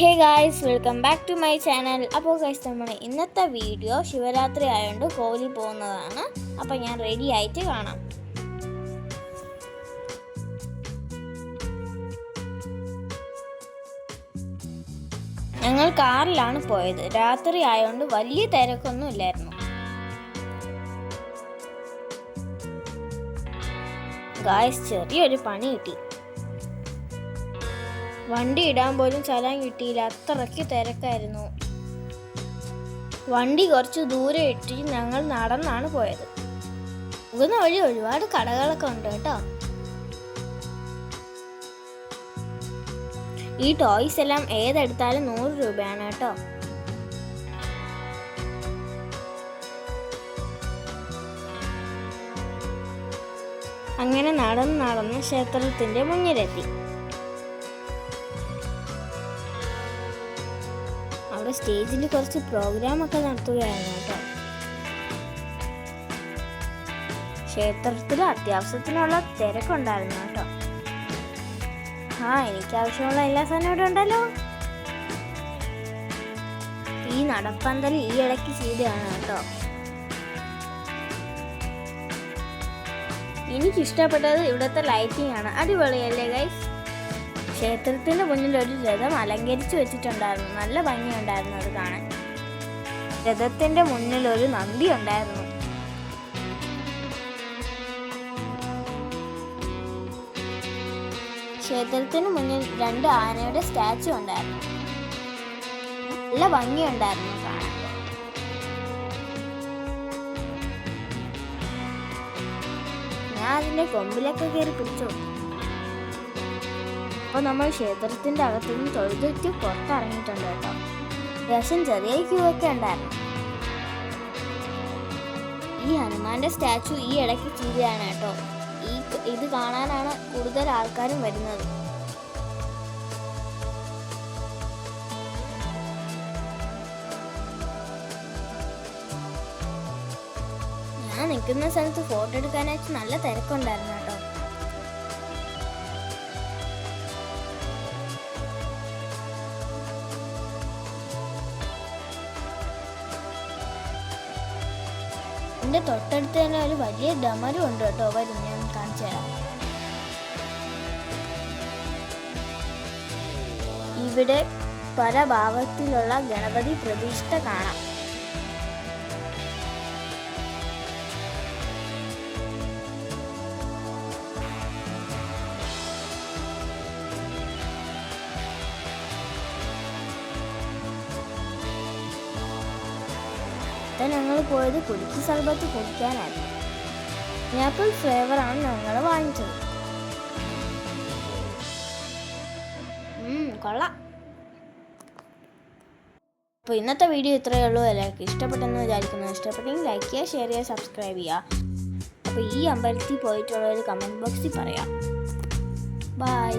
Hey guys welcome back to my channel അപ്പോൾ guys നമ്മുടെ ഇന്നത്തെ വീഡിയോ ശിവരാത്രി ആയതുകൊണ്ട് കോവിലിൽ പോകുന്നതാണ്. അപ്പോൾ ഞാൻ റെഡി ആയിട്ട് കാണാം. ഞങ്ങൾ കാറിലാണ് പോയത്. രാത്രി ആയതുകൊണ്ട് വലിയ തിരക്കൊന്നും ഇല്ലായിരുന്നു. ഗായ്സ് ചെറിയൊരു പണി കിട്ടി. വണ്ടി ഇടാൻ പോലും സ്ഥലം കിട്ടിയില്ല. അത്രയ്ക്ക് തിരക്കായിരുന്നു. വണ്ടി കുറച്ച് ദൂരെ ഇട്ട് ഞങ്ങൾ നടന്നാണ് പോയത്. പോകുന്ന വഴി ഒരുപാട് കടകളൊക്കെ ഉണ്ട് കേട്ടോ. ഈ ടോയ്സ് എല്ലാം ഏതെടുത്താലും നൂറ് രൂപയാണ് കേട്ടോ. അങ്ങനെ നടന്ന് നടന്ന് ക്ഷേത്രത്തിന്റെ മുന്നിലെത്തി. അവിടെ സ്റ്റേജിൽ കുറച്ച് പ്രോഗ്രാമൊക്കെ നടത്തുകയായിരുന്നു കേട്ടോ. ക്ഷേത്രത്തിൽ അത്യാവശ്യത്തിനുള്ള തിരക്കുണ്ടായിരുന്നു കേട്ടോ. ആ എനിക്ക് ആവശ്യമുള്ള എല്ലാ സാധനവും ഇവിടെ ഉണ്ടല്ലോ. ഈ നടപ്പന്തൽ ഈ ഇടയ്ക്ക് ചെയ്തതാണ് കേട്ടോ. എനിക്കിഷ്ടപ്പെട്ടത് ഇവിടുത്തെ ലൈറ്റിംഗ് ആണ്. അടിപൊളിയല്ലേ ഗൈസ് ക്ഷേത്രത്തിന്റെ മുന്നിൽ ഒരു രഥം അലങ്കരിച്ചു വെച്ചിട്ടുണ്ടായിരുന്നു. നല്ല ഭംഗിയുണ്ടായിരുന്നു അത് കാണാൻ. രഥത്തിന്റെ മുന്നിൽ ഒരു നന്ദി ഉണ്ടായിരുന്നു. ക്ഷേത്രത്തിന് മുന്നിൽ രണ്ട് ആനയുടെ സ്റ്റാച്ചു ഉണ്ടായിരുന്നു. നല്ല ഭംഗിയുണ്ടായിരുന്നു കാണാൻ. ഞാൻ അതിന്റെ കൊമ്പിലൊക്കെ കയറി പിടിച്ചു അപ്പോൾ നമ്മൾ ക്ഷേത്രത്തിന്റെ അകത്തു നിന്ന് തൊഴുതിട്ട് പുറത്തിറങ്ങിയിട്ടുണ്ട് കേട്ടോ. അത്യാവശ്യം ചെറിയ ക്യൂ ഒക്കെ ഉണ്ടായിരുന്നു. ഈ ഹനുമാന്റെ സ്റ്റാച്ചു ഈ ഇടയ്ക്ക് ചെയ്യുകയാണ് കേട്ടോ. ഈ ഇത് കാണാനാണ് കൂടുതൽ ആൾക്കാരും വരുന്നത്. ഞാൻ നിൽക്കുന്ന സ്ഥലത്ത് ഫോട്ടോ എടുക്കാനായിട്ട് നല്ല തിരക്കുണ്ടായിരുന്നു കേട്ടോ. എന്റെ തൊട്ടടുത്ത് തന്നെ ഒരു വലിയ ഡമരും ഉണ്ട് കേട്ടോ. വരും ഞാൻ കാണിച്ചു തരാം. ഇവിടെ പല ഭാവത്തിലുള്ള ഗണപതി പ്രതിഷ്ഠ കാണാം. Then ഞങ്ങൾ പോയത് കുടിക്ക് സർബത്ത് കുടിക്കാനായിരുന്നു ആപ്പിൾ ഫ്ലേവറാണ് ഞങ്ങൾ വാങ്ങിച്ചത്. കൊള്ളാം. അപ്പോൾ ഇന്നത്തെ വീഡിയോ ഇത്രയേ ഉള്ളൂ. എല്ലാവർക്കും ഇഷ്ടപ്പെട്ടെന്ന് വിചാരിക്കുന്നു. ഇഷ്ടപ്പെട്ടെങ്കിൽ ലൈക്ക് ചെയ്യുക ഷെയർ ചെയ്യുക സബ്സ്ക്രൈബ് ചെയ്യുക. അപ്പോൾ ഈ അമ്പലത്തിൽ പോയിട്ടുള്ള ഒരു കമന്റ് ബോക്സിൽ പറയാം. ബൈ